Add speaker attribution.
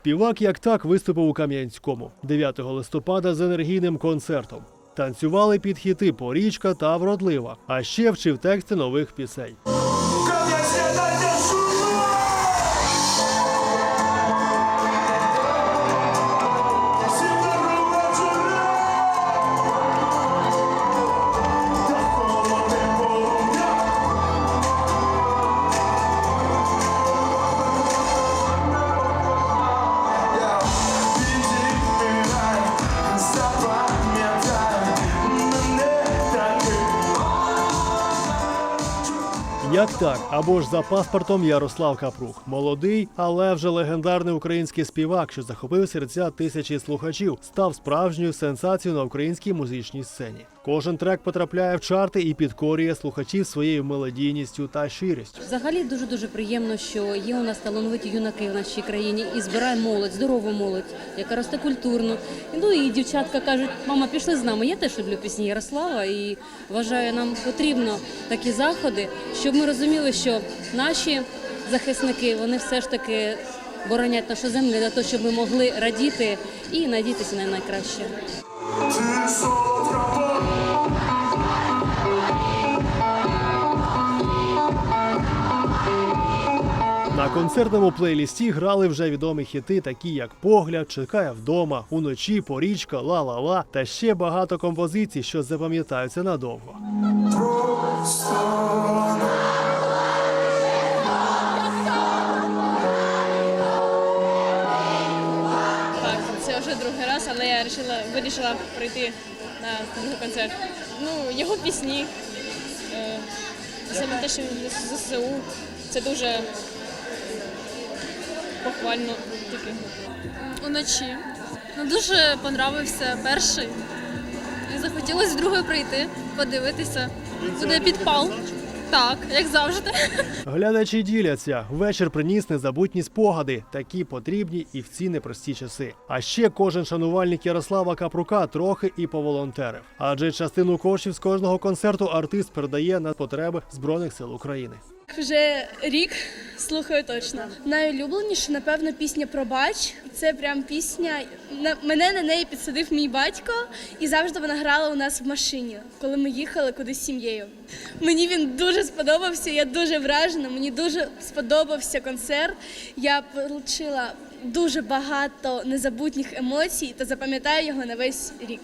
Speaker 1: Співак як так виступив у Кам'янському 9 листопада з енергійним концертом. Танцювали під хіти Порічка та Вродлива, а ще вчив тексти нових пісень. Як так, або ж за паспортом Ярослав Капрух, молодий, але вже легендарний український співак, що захопив серця тисячі слухачів, став справжньою сенсацією на українській музичній сцені. Кожен трек потрапляє в чарти і підкорює слухачів своєю мелодійністю та щирістю.
Speaker 2: Взагалі дуже дуже приємно, що є у нас талановиті юнаки в нашій країні і збирає молодь, здорову молодь, яка росте культурно. Ну і дівчатка кажуть, мама, пішли з нами. Я теж люблю пісні Ярослава і вважаю, нам потрібно такі заходи, щоб ми розуміли, що наші захисники вони все ж таки боронять нашу землю для того, щоб ми могли радіти і надіятися на найкраще.
Speaker 1: На концертному плейлісті грали вже відомі хіти, такі як Погляд, Чекає вдома, Уночі, Порічка, Ла-ла-ла та ще багато композицій, що запам'ятаються надовго.
Speaker 3: Це вже другий раз, але я вирішила, вирішила прийти на другий концерт. Ну, його пісні, е, саме те, що він з ЗСУ, це дуже похвально таки.
Speaker 4: Уночі. Ну, дуже понравився перший. І захотілося другий прийти, подивитися. Буде підпал. Так, як завжди.
Speaker 1: Глядачі діляться. Вечір приніс незабутні спогади, такі потрібні і в ці непрості часи. А ще кожен шанувальник Ярослава Капрука трохи і поволонтерив. Адже частину коштів з кожного концерту артист передає на потреби Збройних сил України.
Speaker 5: Вже рік слухаю точно. Найулюбленіша, напевно, пісня Пробач. Це прям пісня. Мене на неї підсадив мій батько, і завжди вона грала у нас в машині, коли ми їхали кудись з сім'єю. Мені він дуже сподобався. Я дуже вражена. Мені дуже сподобався концерт. Я отримала дуже багато незабутніх емоцій та запам'ятаю його на весь рік.